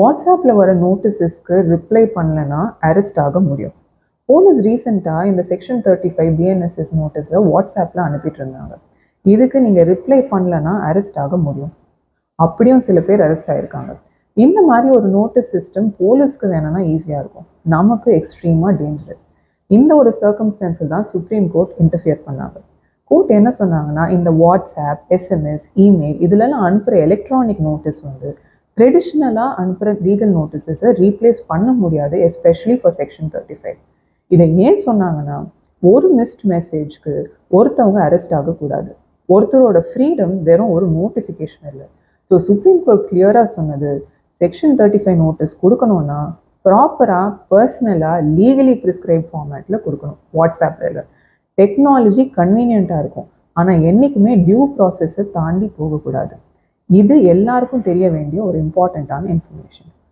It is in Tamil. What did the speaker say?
வாட்ஸ்அப்பில் வர நோட்டீஸஸ்க்கு ரிப்ளை பண்ணலன்னா அரெஸ்ட் ஆக முடியும். போலீஸ் ரீசெண்டாக இந்த செக்ஷன் தேர்ட்டி ஃபைவ் பிஎன்எஸ்எஸ் நோட்டீஸை வாட்ஸ்அப்பில் அனுப்பிட்டு இருந்தாங்க இதுக்கு நீங்கள் ரிப்ளை பண்ணலன்னா அரெஸ்ட் ஆக முடியும். அப்படியும் சில பேர் அரெஸ்ட் ஆயிருக்காங்க. இந்த மாதிரி ஒரு நோட்டீஸ் சிஸ்டம் போலீஸ்க்கு வேணும்னா ஈஸியாக இருக்கும். நமக்கு எக்ஸ்ட்ரீமாக டேஞ்சரஸ் இந்த ஒரு சர்க்கம்ஸ்டான்ஸில் தான் சுப்ரீம் கோர்ட் இன்டர்ஃபியர் பண்ணாங்க. கோர்ட் என்ன சொன்னாங்கன்னா இந்த வாட்ஸ்அப் எஸ்எம்எஸ் இமெயில் இதுலலாம் அனுப்புகிற எலக்ட்ரானிக் நோட்டீஸ் வந்து ட்ரெடிஷ்னலாக அனுப்புகிற லீகல் நோட்டீஸஸை ரீப்ளேஸ் பண்ண முடியாது especially for section thirty five இதை ஏன் சொன்னாங்கன்னா ஒரு மிஸ்ட் மெசேஜ்க்கு ஒருத்தவங்க அரெஸ்ட் ஆகக்கூடாது. ஒருத்தரோட ஃப்ரீடம் வெறும் ஒரு நோட்டிஃபிகேஷன் இல்லை. ஸோ சுப்ரீம் கோர்ட் கிளியராக சொன்னது செக்ஷன் தேர்ட்டி ஃபைவ் நோட்டீஸ் கொடுக்கணும்னா ப்ராப்பராக பர்சனலாக லீகலி ப்ரிஸ்கிரைப் ஃபார்மேட்டில் கொடுக்கணும். வாட்ஸ்அப்பில் டெக்னாலஜி கன்வீனியண்ட்டாக இருக்கும். ஆனால் என்றைக்குமே டியூ ப்ராசஸை தாண்டி போகக்கூடாது. இது எல்லாருக்கும் தெரிய வேண்டிய ஒரு இம்பார்ட்டண்ட்டான இன்ஃபர்மேஷன்